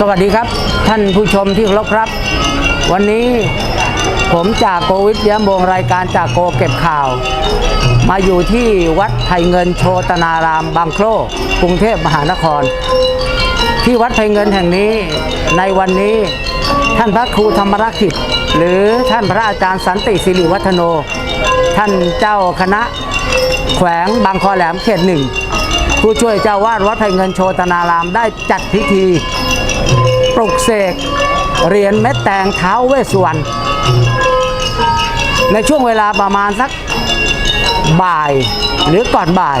สวัสดีครับท่านผู้ชมที่เคารพครับ วันนี้ผมจากโควิดเยี่ยมวงรายการจากโกเก็บข่าว มาอยู่ที่วัดไผ่เงินโชตนารามบางโครกรุงเทพมหานคร ที่วัดไผ่เงินแห่งนี้ในวันนี้ท่านพระครูธรรมรักษิตหรือท่านพระอาจารย์สันติสิริวัฒโน ท่านเจ้าคณะ แขวงบางคอแหลมเขตหนึ่งผู้ช่วยเจ้าวาดวัดไผ่เงินโชตนารามได้จัดพิธี ปลุกเสกเหรียญเม็ดแตงเท้าเวสสุวรรณในช่วงเวลาประมาณสักบ่ายหรือก่อนบ่าย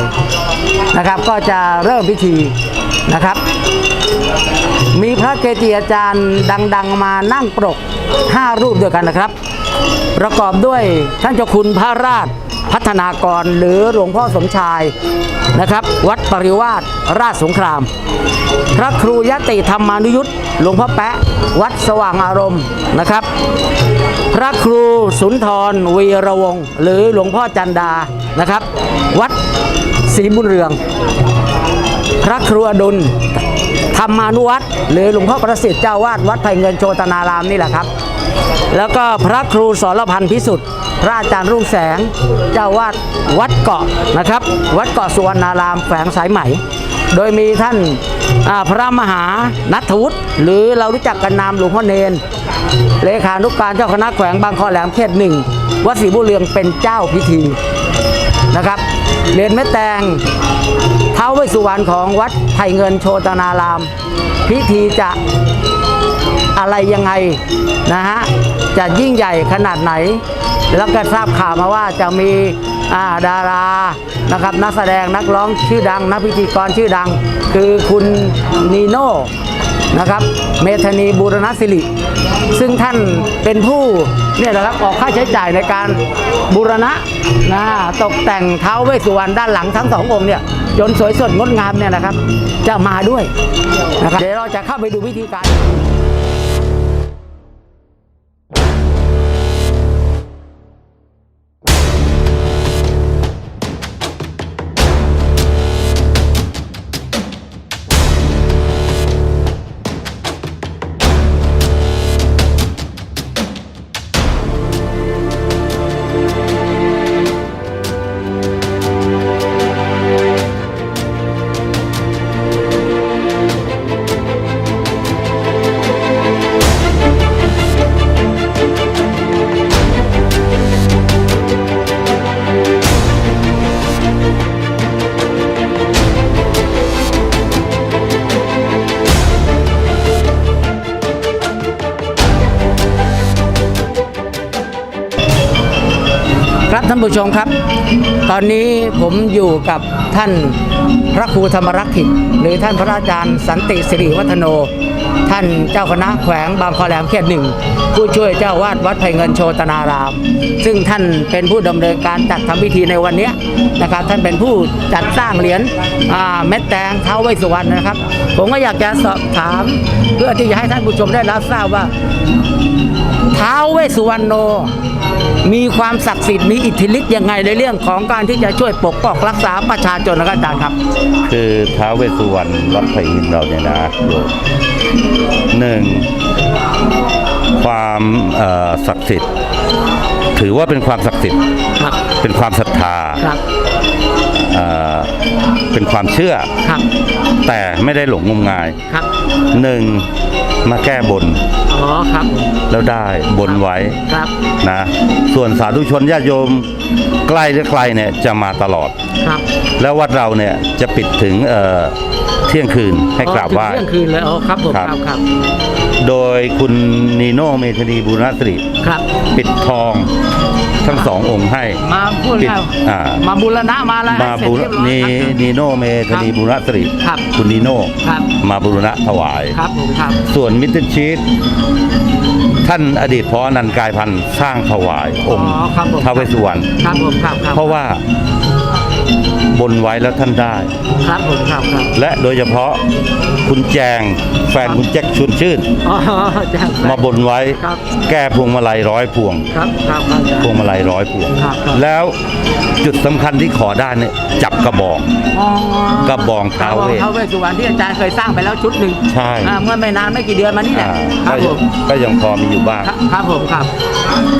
นะครับก็จะเริ่มพิธีนะครับ มีพระเกจิอาจารย์ดัง ๆ มานั่งปรก 5 รูปด้วยกันนะครับ ประกอบด้วยท่านเจ้าคุณพระราช พัฒนากรหรือหลวงพ่อสมชายนะครับ วัดปริวาสราชสงคราม พระครูยติธรรมานุยุทธหลวงพ่อแปะ วัดสว่างอารมณ์นะครับ พระครูสุนทรวีระวงศ์หรือหลวงพ่อจันดานะครับ วัดศรีบุญเรือง พระครูอดุลธรรมานุวัตรหรือหลวงพ่อประสิทธิ์เจ้าวาดวัดไผ่เงินโชตนารามนี่แหละครับ แล้วก็พระครูสรพันธ์พิสุทธิ์พระอาจารย์รุ่งแสง เจ้าวาดวัดเกาะนะครับ วัดเกาะสุวรรณารามแฝงสายไหมโดยมีท่านพระมหานัทวุฒิหรือเรารู้จักกันนามหลวงพ่อเนน เลขานุการเจ้าคณะแขวงบางคอแหลมเขตหนึ่งวัดศรีบุเรืองเป็นเจ้าพิธีนะครับเรียญแม่แตงเท้าวเวสสุวรรณของวัดไผ่เงินโชตนาราม พิธีจะ อะไรยังไงนะฮะจะยิ่งใหญ่ขนาดไหน แล้วก็ทราบข่าวมาว่าจะมีอาดารานะครับนักแสดงนักร้องชื่อดัง นักพิธีกรชื่อดัง คือคุณนีโน่นะครับเมธนีบูรณศิริซึ่งท่านเป็นผู้เนี่ยนะครับออกค่าใช้จ่ายในการบูรณะนะตกแต่งเท้าเวสสุวรรณด้านหลังทั้งสององค์เนี่ยจนสวยสดงดงามเนี่ยนะครับ จะมาด้วยนะครับเดี๋ยวเราจะเข้าไปดูวิธีการานผู้ชมครับ ตอนนี้ผมอยู่กับท่านพระครูธรรมรักขิตหรือท่านพระอาจารย์สันติสิริวัฒโน ท่านเจ้าคณะแขวงบางคอแหลมเขตหนึ่งผู้ช่วยเจ้าวาดวัดไผ่เงินโชตนาราม ซึ่งท่านเป็นผู้ดำเนินการจัดทำพิธีในวันนี้นะครับ ท่านเป็นผู้จัดสร้างเหรียญเม็ดแตงเท้าวเวสุวรรณนะครับ ผมก็อยากจะสอบถาม เพื่อที่จะให้ท่านผู้ชมได้รับทราบว่าท้าวเวสุวรรณโน มีความศักดิ์สิทธิ์มีอิทธิฤทธิ์ยังไงในเรื่องของการที่จะช่วยปกป้องรักษาประชาชนนะครับอาจารย์ครับ คือท้าวเวสุวรรณวัดไผ่หินเราเนี่ยนะโย หนึ่งความเอ่อศักดิ์สิทธิ์ ถือว่าเป็นความศักดิ์สิทธิ์ครับเป็นความศรัทธาครับเอ่อเป็นความเชื่อครับแต่ไม่ได้หลงงมงายครับหนึ่งมาแก้บนอ๋อครับ แล้วได้บนไว้ครับนะ ส่วนสาธุชนญาติโยมใกล้หรือไกลเนี่ยจะมาตลอดครับ แล้ววัดเราเนี่ยจะปิดถึงเอ่อเที่ยงคืนให้กราบไหว้อ๋อถึงเที่ยงคืนเลยอ๋อครับผมครับครับครับโดยคุณนีโน่เมธานีบุรณสิริครับ ปิดทองทั้งสององค์ให้ มาพูดปิดแล้วอ่ามาบูรณะมาอะไรมาให้เสร็จบุรเรียบร้อยนีครับนีโน่เมธานีบุรณสิริครับคุณนีโน่ครับมาบุรณะถวายครับผมครับ ส่วนมิตรชีตท่านอดีตพอนันต์กายพันธ์สร้างถวายองค์อ๋อครับผมท้าวเวสสุวรรณครับผมครับครับเพราะว่า บนไว้แล้วท่านได้ ครับผมครับครับและโดยเฉพาะคุณแจงแฟนคุณแจ็คชุนชื่น อ๋อจ้ะ มาบนไว้ครับ แก้พวงมาลัยร้อยพวง ครับครับครับอาจารย์พวงมาลัยร้อยพวง ครับครับแล้วจุดสำคัญที่ขอได้เนี่ยจับกระบอก อ๋อกระบองท้าวเวสท้าวเวสสุวรรณที่อาจารย์เคยสร้างไปแล้วชุดหนึ่งใช่ อ่าเมื่อไม่นานไม่กี่เดือนมานี่แหละอ่าครับก็ผมก็ยังพอมีอยู่บ้าง ครับครับผมครับ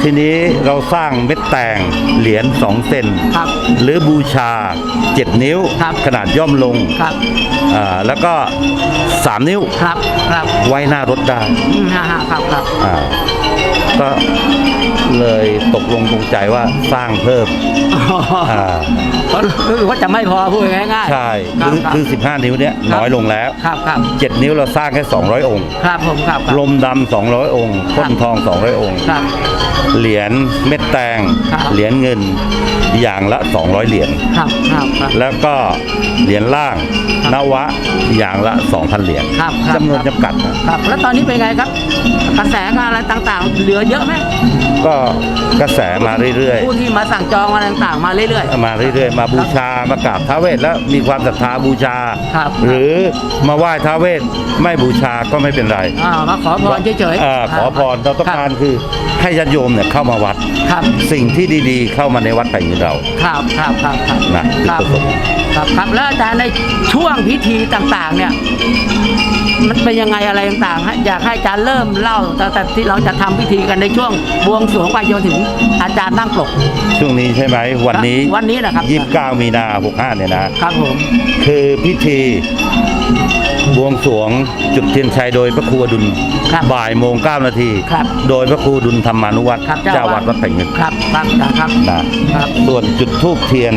ทีนี้เราสร้างเม็ดแตงเหรียญ2เซนครับ หรือบูชา7 นิ้ว ครับขนาดย่อมลงครับ อ่าแล้วก็ 3 นิ้วครับครับไว้หน้ารถได้อืมฮ่าฮ่าครับครับอ่า ก็เลยตกลงปรงใจว่าสร้างเพิ่มอ๋ออ่าเพราะรู้สึกว่าจะไม่พอพูดง่ายๆใช่ครับคือครับคือ 15 นิ้วเนี้ยครับน้อยลงแล้ว ครับครับ7 นิ้วเราสร้างแค่ 200 องค์ ครับผมครับครับ ลมดำ200 องค์พ้นทอง 200 องค์ ครับ เหรียญเม็ดแตง ครับ เหรียญเงินอย่างละ 200 เหรียญ ครับครับครับ แล้วก็เหรียญล่าง ครับนวะอย่างละ 2,000 เหรียญครับครับ จำนวนจำกัดนะ ครับ แล้วตอนนี้เป็นไงครับ กระแสงานอะไรต่างๆ เหลือเยอะไหมก็ กระแสมาเรื่อยผู้ที่มาสั่งจองอะไรต่างๆมาเรื่อย ๆ มาเรื่อยๆ มาบูชามากราบท้าวเวสแล้วมีความศรัทธาบูชา ครับ หรือมาไหว้ท้าวเวสไม่บูชาก็ไม่เป็นไรๆอ่ามาขอพรเฉยอ่าขอพรเราต้องการคือให้ญาติโยมเนี่ยเข้ามาวัด ครับสิ่งที่ดีๆ เข้ามาในวัดไผ่เงินเรา ครับครับครับครับนะครับจุดประสงค์ ครับครับแล้วอาจารย์ในช่วงพิธีต่างๆ เนี่ย มันเป็นยังไงอะไรต่างๆฮะอยากให้อาจารย์เริ่มเล่าตั้งแต่ที่เราจะทำพิธีกันในช่วงบวงสรวงไปจนถึงอาจารย์นั่งปลกช่วงนี้ใช่ไหมวันนี้วันนี้นะครับ29มีนา65เนี่ยนะครับผมคือพิธีบวงสรวงจุดเทียนชัยโดยพระครูอดุลครับบ่ายโมง9นาทีครับโดยพระครูอดุลธรรมานุวัตรครับเจ้าวัดวัดไผ่เงินครับครับครับนะครับส่วนจุดทูบเทียน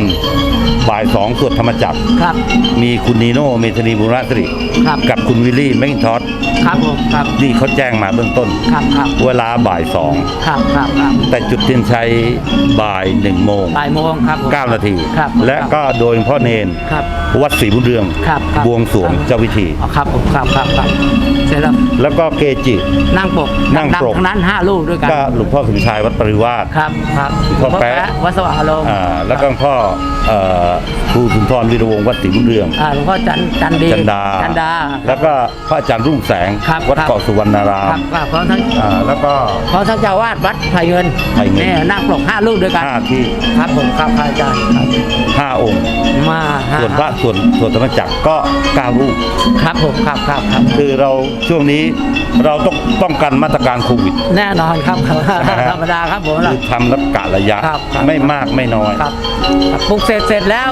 บ่ายสองสวดธรรมจักรครับ มีคุณนีโน่เมธานีบุรสิริครับ กับคุณวิลลี่แมงทอสครับผมครับนี่เขาแจ้งมาเบื้องต้น ครับครับเวลาบ่ายสองครับครับครับแต่จุดเทียนชัยบ่ายหนึ่งโมงบ่ายโมงครับผม เก้านาที ครับและก็โดยพ่อเนนครับวัดศรีบุญเรืองครับครับ บวงสรวงเจ้าวิธี อ๋อครับผมครับครับครับ เสร็จแล้วแล้วก็เกจิ นั่งปกนั่งปกทั้งนั้นห้าลูกด้วยกันก็หลวงพ่อสมชายวัดปริวาส ครับครับพ่อแป๊ะ วัดสว่างอารมณ์อ่าแล้วก็หลวงพ่อเอ่อครูสุนทรวีรวงศ์วัดศรีบุญเรือง อ่าหลวงพ่อจันจันดีจันดา จันดา แล้วก็พระอาจารย์รุ่งแสง ครับวัดครับ เกาะสุวรรณารามครับครับพร้อมทั้งอ่าแล้วก็ พร้อมทั้งเจ้าวาดวัดไผ่เงินไผ่เงิน เนี่ยนั่งปกห้าลูกด้วยกัน ห้าที่ครับผมครับพระอาจารย์ครับห้าองค์ มาห้าส่วนพระส่วนส่วนธรรมจักรก็เก้ารูป ครับผมครับครับครับ คือเราช่วงนี้เราต้องป้องกันมาตรการโควิด แน่นอนครับธรรมดาครับผมคือทำแล้วกะระยะครับครับ ไม่มากไม่น้อยครับครับปลุกเสร็จเสร็จแล้ว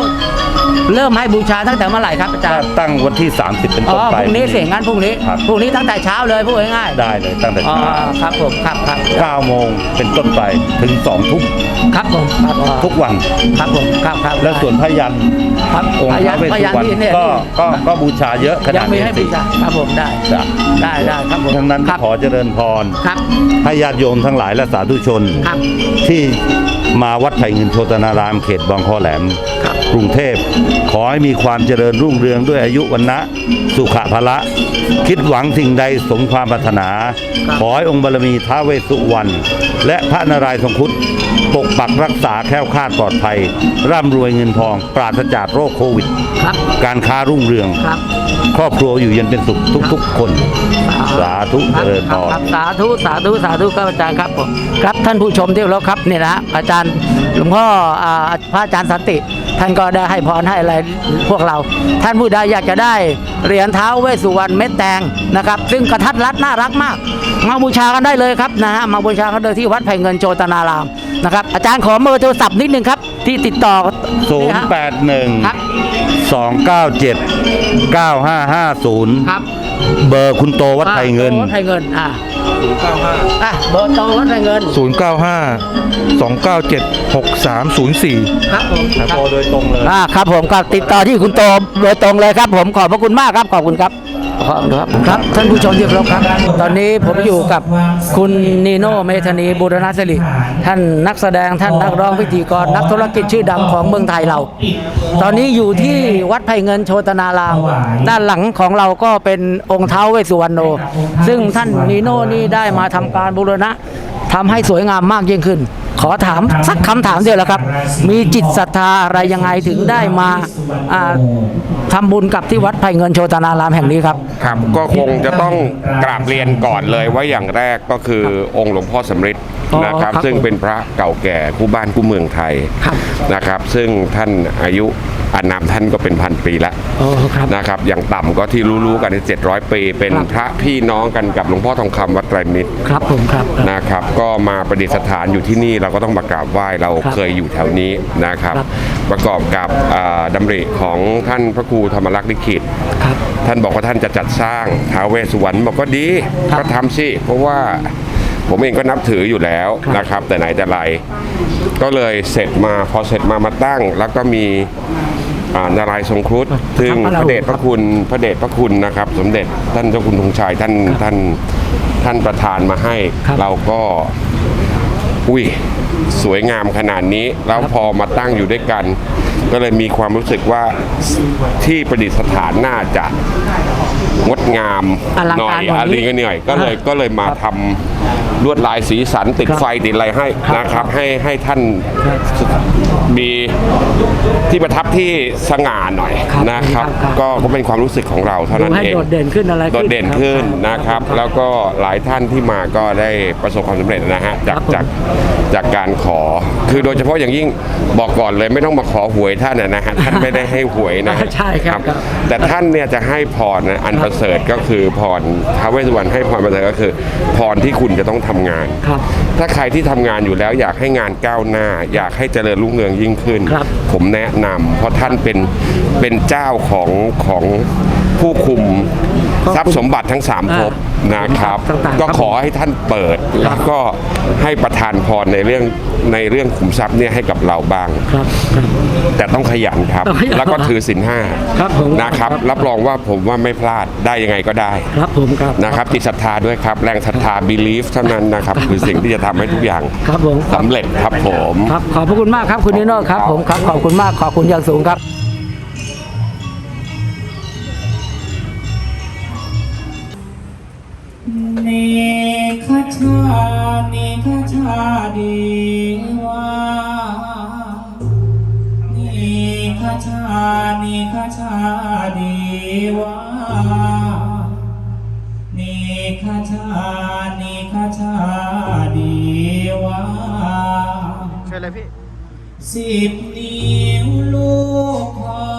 เริ่มให้บูชาตั้งแต่เมื่อไหร่ครับอาจารถ้าย์ตั้งวันที่ 30 เป็นอ๋ต้อนไป พรุ่งนี้เสียงงั้นพรุ่งนี้ครับ พรุ่งนี้ตั้งแต่เช้าเลยพูดง่ายๆได้เลยตั้งแต่อ๋อเช้าครับผมครับครับ9โมงเป็นต้นไปถึง2ทุ่มครับผมครับอ๋อทุกวัน ครับผมครับครับและส่วนพยัน ครับองค์พพยัระนเวสพสุยันวรรณที่เนี่ยก็ก็ก็บูชาเยอะขยันาดงมีนี้ให้สิ บูชาครับผมได้ จ้ะ ได้ได้ครับผมทั้งนั้นครับขอเจริญพร ครับ ให้ญาติโยมทั้งหลายและสาธุชน ครับ ที่มาวัดไผ่เงินโชตนารามเขตบางคอแหลม ครับ กรุงเทพ ขอให้มีความเจริญรุ่งเรืองด้วยอายุวันนะสุขภละ คิดหวังสิ่งใดสมความปรารถนา ครับ ขอให้องค์บารมีท้าวเวสสุวรรณและพระนารายณ์ทรงครุด ปกปักรักษาแคล้วคลาดปลอดภัย ร่ำรวยเงินทอง ปราศจากโรคโควิด ครับ การค้ารุ่งเรือง ครับ ครอบครัวอยู่เย็นเป็นสุขทุกๆคน สาธุคเจรับริญคพรับรครับสาธุสาธุสาธุครับอาจารย์ครับผมครับท่านผู้ชมที่เคารพครับเนี่ยนะอาจารย์หลวงพ่ออ่าพระอาจารย์สันติ ท่านก็ได้ให้พรให้อะไรพวกเรา ท่านผู้ใดอยากจะได้เหรียญเท้าเวสสุวรรณเม็ดแตงนะครับ ซึ่งกระทัดรัดน่ารักมาก มาบูชากันได้เลยครับนะฮะมาบูชากันเลยที่วัดไผ่เงินโจตนารามนะครับ อาจารย์ขอเบอร์โทรศัพท์นิดนึงครับ ที่ติดต่อนี่ฮะครับ081 297 9550ครับเบอร์คุณโตวัดไทยเงิน วัดไผ่เงินอ่าอะเบอร์โตวัดไผ่เงิน095 297 6304ครับผมครับ โทรโดยตรงเลย อ่าครับผมก็ติดต่อที่คุณโตโดยตรงเลยครับ ผมขอบพระคุณมากครับขอบคุณครับ ขอบครับครับท่านผู้ชมที่เคารพครับ ตอนนี้ผมอยู่กับคุณนีโน่เมธานีบูรณสิริท่านนักแสดงท่านนักร้องพิธีกรนักธุรกิจชื่อดังของเมืองไทยเรา ตอนนี้อยู่ที่วัดไผ่เงินโชตนาราม ด้านหลังของเราก็เป็นองค์เท้าเวสสุวรรณโน ซึ่งท่านนีโน่นี่ได้มาทำการบูรณะทำให้สวยงามมากยิ่งขึ้น ขอถามสักคำถามเดียวแหละครับ มีจิตศรัทธาอะไรยังไงถึงได้มาอ่าทำบุญกับที่วัดไผ่เงินโชตนารามแห่งนี้ครับ ครับก็คงจะต้องกราบเรียนก่อนเลยว่าอย่างแรกก็คือองค์หลวงพ่อสมฤทธิ์นะครับครับ ซึ่งเป็นพระเก่าแก่คู่บ้านคู่เมืองไทยครับนะครับ ซึ่งท่านอายุอานามท่านก็เป็นพันปีแล้วโอ้ครับนะครับอย่างต่ำก็ที่รู้ๆกันเจ็ดร้อยปี เป็นครับพระพี่น้องกันกับหลวงพ่อทองคำวัดไตรมิตรครับผมครับครับนะครับ ก็มาประดิษฐานอยู่ที่นี่เราก็ต้องมากราบไหว้เราครับเคยอยู่แถวนี้นะครับครับประกอบกับอ่าดำริของท่านพระครูธรรมรักษ์ลิขิตครับท่านบอกว่าท่านจะจัดสร้างท้าวเวสสุวรรณบอกก็ดีครับก็ทำสิเพราะว่า ผมเองก็นับถืออยู่แล้วครับนะครับ แต่ไหนแต่ไรก็เลยเสร็จมาพอเสร็จมามาตั้ง แล้วก็มีอ่านารายณ์ทรงครุฑซึ่งครับพระเดชพระคุณพระเดชพระคุณนะครับ สมเด็จท่านเจ้าคุณธงชัยท่านท่านท่านประธานมาให้ ครับ เราก็อุ้ยสวยงามขนาดนี้ แล้วพอมาตั้งอยู่ด้วยกัน ก็เลยมีความรู้สึกว่าที่ประดิษฐานน่าจะงดงามอลังหน่อการยกว่านี้อะไรก็เหนื่อยก็เลยครับก็เลยมาทำ ลวดลายสีสันติดครับไฟติดอะไรให้ครับนะครับ ให้ให้ท่านครับมีที่ประทับที่สง่าหน่อยครับนะครับครับ ก็ก็เป็นความรู้สึกของเราเท่านั้นดูให้เองโดดเด่นขึ้นอะไรขึ้นโดดเด่นขึ้นนะครับ แล้วก็หลายท่านที่มาก็ได้ประสบความสำเร็จนะฮะจากครับผมจากจากการขอ คือโดยเฉพาะอย่างยิ่งบอกก่อนเลยไม่ต้องมาขอหวยท่านนะนะฮะท่านไม่ได้ให้หวยนะฮะใช่ครับครับ แต่ท่านเนี่ยจะให้พรนะอันประเสริฐก็คือพรท้าวเวสสุวรรณให้พรประเสริฐก็คือพรที่คุณจะต้องทำงานครับถ้าใครที่ทำงานอยู่แล้วอยากให้งานก้าวหน้า อยากให้เจริญรุ่งเรืองยิ่งขึ้นครับผมแนะนำเพราะท่านเป็นเป็นเจ้าของของผู้คุมทรัพย์สมบัติทั้งสามภพ นะครับ ต่างๆก็ครับขอให้ท่านเปิด แล้วก็ให้ประทานพรในเรื่องในเรื่องขุมทรัพย์เนี่ยให้กับเราบ้าง ครับครับ แต่ต้องขยันครับ ต้องขยันแล้วก็ถือศีลห้าครับผมนะครับ ครับ รับรองว่าผมว่าไม่พลาดได้ยังไงก็ได้ ครับผมครับ นะครับจิตศรัทธาด้วยครับ แรงศรัทธา belief เท่านั้นนะครับ คือสิ่งที่จะทำให้ทุกอย่างครับผม สำเร็จครับผม ครับขอบพระคุณมากครับคุณนิโน่ครับผมครับขอบคุณมากขอบคุณอย่างสูงครับ คชาเนคชาเดวาเนคชาเนคชาเดวาเนคชาเนคชาเดวาเชิญเลยพี่สิบนิ้วลูกขอ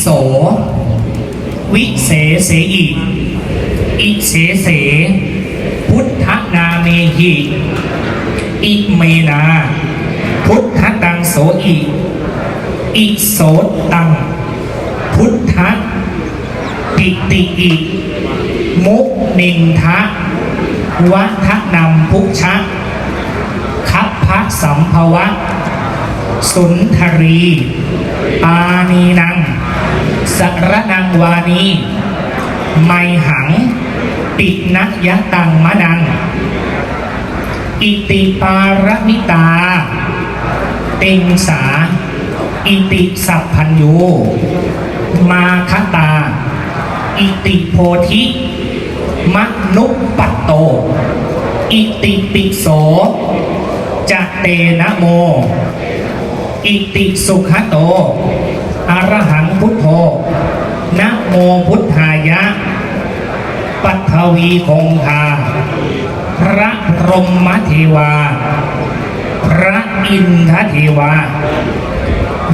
โส วิเสเสอิ อิเสเส พุทธนาเมหิอิเมนา พุทธตังโสอิ อิโสตัง พุทธปิติอิมุนินทะวัฒนำพุชะคัพพะสัมภวะ สุนทรีอานีนัง สรนังวานี ไมหัง ปินักยะตังมะนัง อิติปารมิตาติงสา อิติสัพพัญญูมาคตา อิติโพธิมนุปปัตโต อิติปิโสจะเตนะโม อิติสุขโต อรหังพุทโธนะโมพุทธายะ ปัทวีคงคา พระพรหมเทวา พระอินทเทวา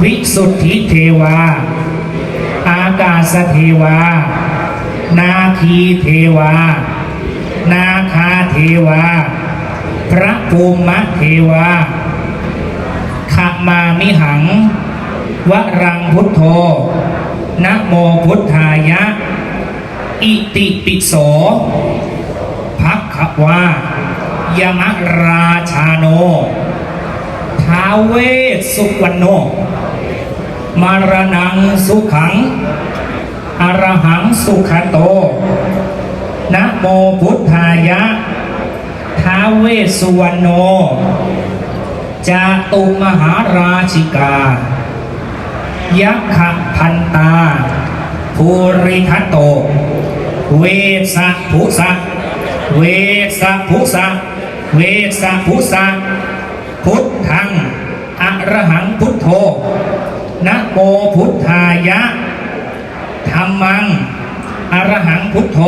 วิสุทธิเทวา อากาศเทวา นาคีเทวา นาคาเทวา พระภูมิเทวาขมามิหัง วรังพุทโธนะโมพุทธายะ อิติปิโสภักขวายมราชาโน ท้าเวสุวรรณโน มารนังสุขัง อรหังสุขโต นะโมพุทธายะ ท้าเวสุวรรณโนจาตุมหาราชิกา ยักขะพันตา ภูริทัตโต เวสะภุสะ เวสะภุสะ เวสะภุสะ พุทธังอรหังพุทโธนะโมพุทธายะธรรมังอรหังพุทโธ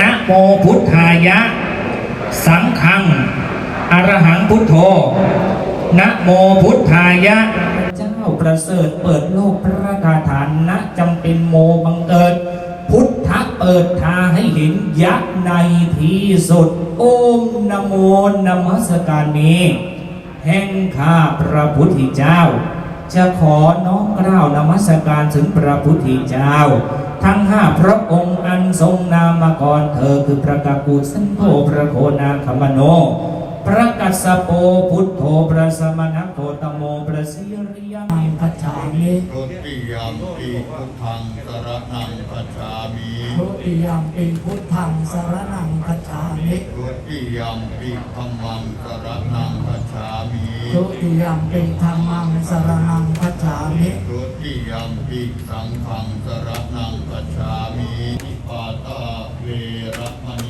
นะโมพุทธายะ สังฆังอรหังพุทโธนะโมพุทธายะาประเสริฐเปิดโลกพระกาฐานนะจำเป็นโมบังเกิด พุทธเปิดทางให้เห็นยักษ์ในที่สุดโอมนโมนมัสการนี้แห่งข้าพระพุทธเจ้า จะขอน้อมเกล้าวนมัสการถึงพระพุทธเจ้า ทั้งห้าพระองค์อันทรงนามกรเธอคือพระกากุสันโธพระโคนาคมโน พระกัสสโปพุทโธพระสมณโค ตโมพระสิริยังพัจฉามิทุติยมปีพุทธังสรนังคัจฉามิทุติยมปีพุทธังสรนังคัจฉามิทุติยมปีธัมมังสรนังคัจฉามิทุติยมปีธรรมังสรนังคัจฉามิทุติยมปีสังฆังสรนังคัจฉามิอิปาตาเวรมณี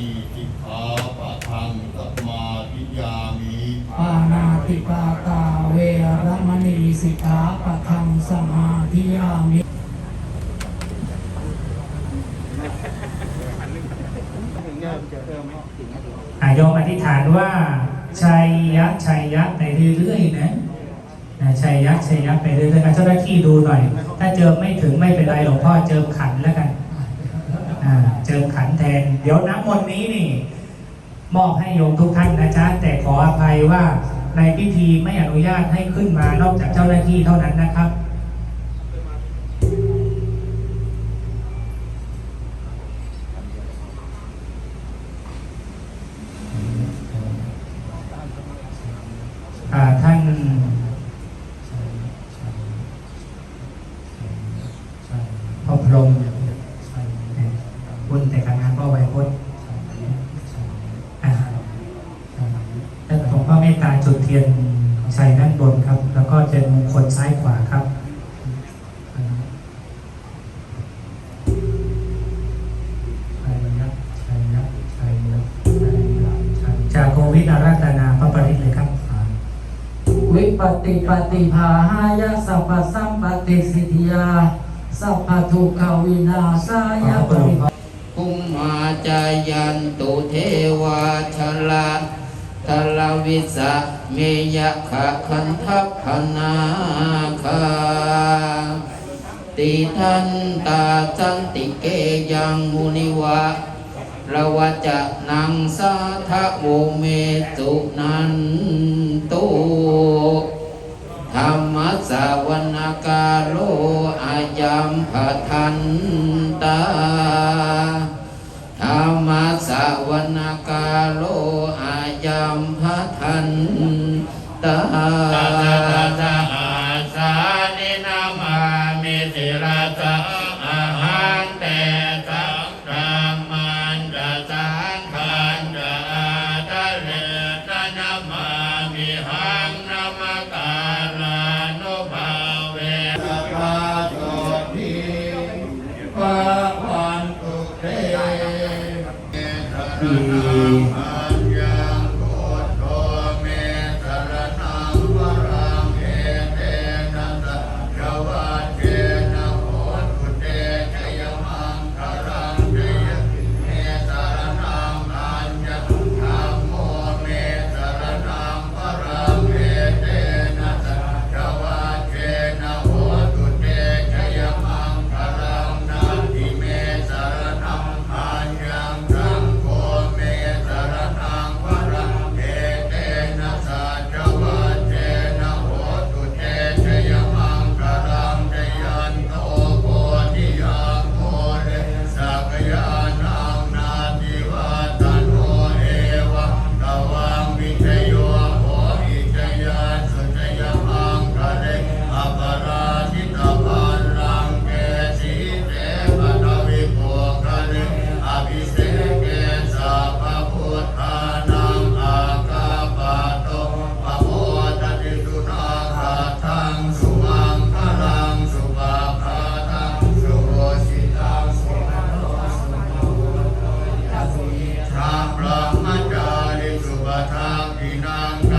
นาติปาตาเวรมณีสิกขาปะทังสมาธิยามิอายมอธิษฐานว่าชัยยะชัยยะไปเรื่อยๆนะนะชัยยะชัยยะไปเรื่อยๆอะเจ้าหน้าที่ดูหน่อย ถ้าเจอไม่ถึงไม่เป็นไรหลวงพ่อเจอขันแล้วกันเจอขันแทน เดี๋ยวน้ำมนต์นี้นี่ มอบให้โยมทุกท่านนะจ๊ะแต่ขออภัยว่าในพิธีไม่อนุญาตให้ขึ้นมานอกจากเจ้าหน้าที่เท่านั้นนะครับอาท่านพ่อพรม ติปฏิภาหายะสัพพสัมปติสิทธิยา สัพพทุกขวินาศายะปริภูมาจายันตุเทวาชลาทลวิสะเมยะขะคันทัพพนาคาติทันตาสันติเกยังมุนิวะระวะจะนังสาทะโวเมตุนันตุ ธรรมสาวนาการโลอายัมภทันตาธรรมสาวนาการโลอายัมภทันตา Um,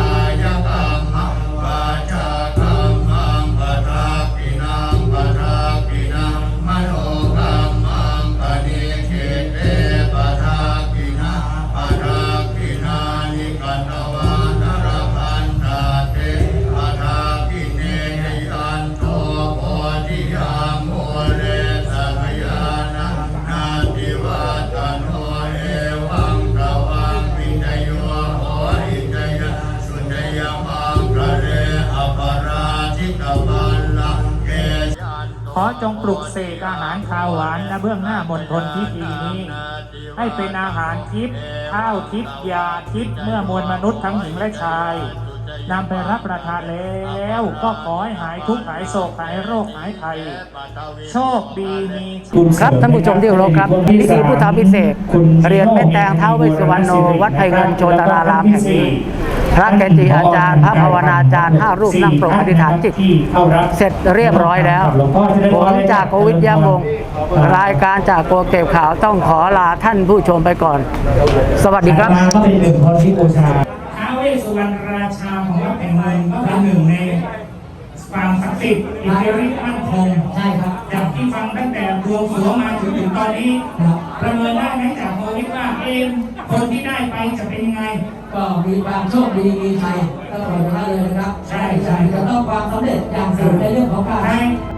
จงปลุกเสกอาหารคาวหวานณเบื้องหน้ามณฑลพิธีนี้ ให้เป็นอาหารทิพย์ข้าวทิพย์ยาทิพย์เมื่อมวลมนุษย์ทั้งหญิงและชายนำไปรับประทานแล้วก็ขอให้หายทุกข์หายโศกหายโรคหายภัยโชคดีมีชัยครับท่านผู้ชมที่เคารพครับพิธีพุทธาพิเศษกเหรียญแม่แตงเท้าเวสสุวรรณโนวัดไผ่เงินโชตารารามแห่งนี้ พระเกจิอาจารย์ พระภาวนาอาจารย์ห้ารูปนั่งปรงอธิษฐานจิต เสร็จเรียบร้อยแล้วผมจากโควิดยามวงรายการจากโกเก็บข่าวต้องขอลาท่านผู้ชมไปก่อน สวัสดีครับมาก็เป็นหนึ่งคนที่บูชาท้าวเวสสุวรรณราชาของวัดแห่งเมืองก็เป็นหนึ่งในความศักดิ์สิทธิ์อิทธิฤทธิ์มั่นคงใช่ครับจากที่ฟังตั้งแต่ดวงสวงมาถึงถึงตอนนี้ประเมินได้ไหมจากโควิดว่าเอง คนที่ได้ไปจะเป็นยังไง ก็มีความโชคดีมีชัยก็ปล่อยมาได้เลยนะครับ ใช่ใช่จะต้องความสำเร็จอย่างสูงในเรื่องของการใช่